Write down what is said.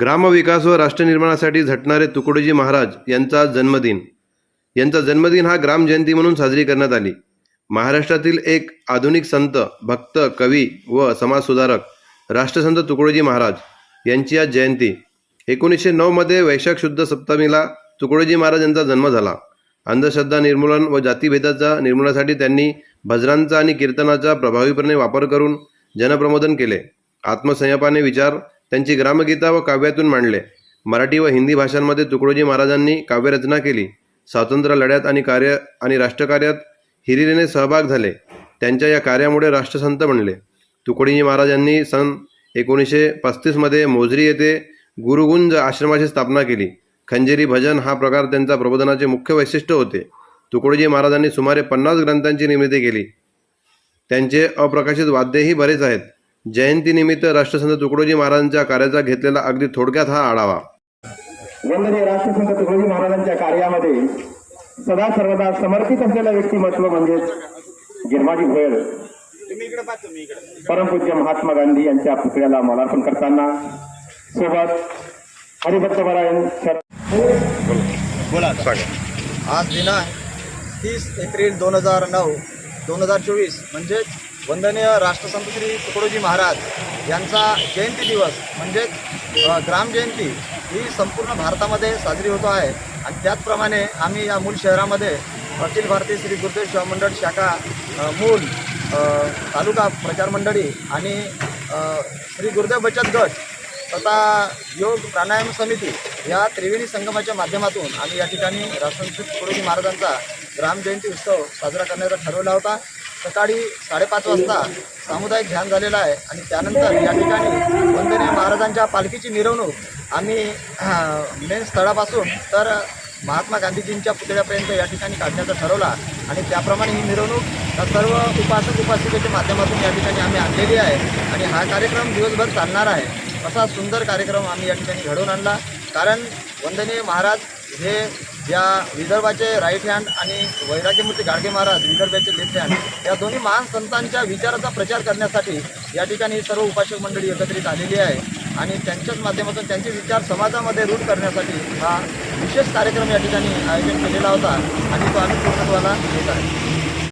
ग्रामविकास व राष्ट्रनिर्माणासाठी झटणारे तुकडोजी महाराज यांचा जन्मदिन. यांचा जन्मदिन हा ग्रामजयंती म्हणून साजरी करण्यात आली. महाराष्ट्रातील एक आधुनिक संत भक्त कवी व समाजसुधारक राष्ट्रसंत तुकडोजी महाराज यांची आज जयंती. एकोणीसशे नऊमध्ये वैशाख शुद्ध सप्तमीला तुकडोजी महाराज यांचा जन्म झाला. अंधश्रद्धा निर्मूलन व जातीभेदाचा निर्मूलनासाठी त्यांनी भजनांचा आणि कीर्तनाचा प्रभावीपणे वापर करून जनप्रमोदन केले. आत्मसंयपाने विचार त्यांची ग्रामगीता व काव्यातून मांडले. मराठी व हिंदी भाषांमध्ये तुकडोजी महाराजांनी काव्यरचना केली. स्वातंत्र्य लढ्यात आणि कार्य आणि राष्ट्रकार्यात हिरिरीने सहभाग झाले. त्यांच्या या कार्यामुळे राष्ट्रसंत बनले. तुकडोजी महाराजांनी सन एकोणीसशे पस्तीसमध्ये मोझरी येथे गुरुगुंज आश्रमाची स्थापना केली. खंजेरी भजन हा प्रकार त्यांचा प्रबोधनाचे मुख्य वैशिष्ट्य होते. तुकडोजी महाराजांनी सुमारे पन्नास ग्रंथांची निर्मिती केली. त्यांचे अप्रकाशित वाद्यही बरेच आहेत. जयंतीनिमित्त राष्ट्रसंत तुकडोजी महाराजांच्या कार्याचा घेतलेला अगदी थोडक्यात हा आढावा. वंदनीय राष्ट्रसंत तुकडोजी महाराजांच्या कार्यामध्ये सदा सर्वदा समर्पित असलेलं व्यक्तिमत्व म्हणजेच गिरमाजी भोयर. परमपूज्य महात्मा गांधी यांच्या पुतळ्याला मालार्पण करताना सोबत हरिभक्त परायण शर- आज दिनांक तीस एप्रिल दोन हजार नऊ दोन हजार चोवीस म्हणजेच वंदनीय राष्ट्रसंत श्री तुकडोजी महाराज यांचा जयंती दिवस म्हणजेच ग्रामजयंती ही संपूर्ण भारतामध्ये साजरी होतो आहे. आणि त्याचप्रमाणे आम्ही या मूल शहरामध्ये अखिल भारतीय श्री गुरुदेव सेवा मंडळ शाखा मूल तालुका प्रचार मंडळी आणि श्री गुरुदेव बचत गट तथा योग प्राणायाम समिती या त्रिवेणी संगमाच्या माध्यमातून आम्ही या ठिकाणी राष्ट्रसंत तुकडोजी महाराजांचा ग्रामजयंती उत्सव साजरा करण्याचा ठरवला होता. सकाळी साडेपाच वाजता सामुदायिक ध्यान झालेलं आहे आणि त्यानंतर या ठिकाणी वंदनीय महाराजांच्या पालखीची मिरवणूक आम्ही मेन स्थळापासून तर महात्मा गांधीजींच्या पुतळ्यापर्यंत या ठिकाणी काढण्याचा ठरवला आणि त्याप्रमाणे ही मिरवणूक सर्व उपासक उपासिकेच्या माध्यमातून या ठिकाणी आम्ही आणलेली आहे. आणि हा कार्यक्रम दिवसभर चालणार आहे. असा सुंदर कार्यक्रम आम्ही या ठिकाणी घडवून आणला. कारण वंदनीय महाराज हे या विदर्भाचे राईट हँड आणि वैराग्यमूर्ती गाडगे महाराज विदर्भाचे लेफ्ट हँड या दोन्ही महान संतांच्या विचाराचा प्रचार करण्यासाठी या ठिकाणी सर्व उपासक मंडळी एकत्रित आलेली आहे. आणि त्यांच्याच माध्यमातून त्यांचे विचार समाजामध्ये रूढ करण्यासाठी हा विशेष कार्यक्रम या ठिकाणी आयोजन केलेला होता आणि तो आम्ही पूर्णत्वाला येत आहे.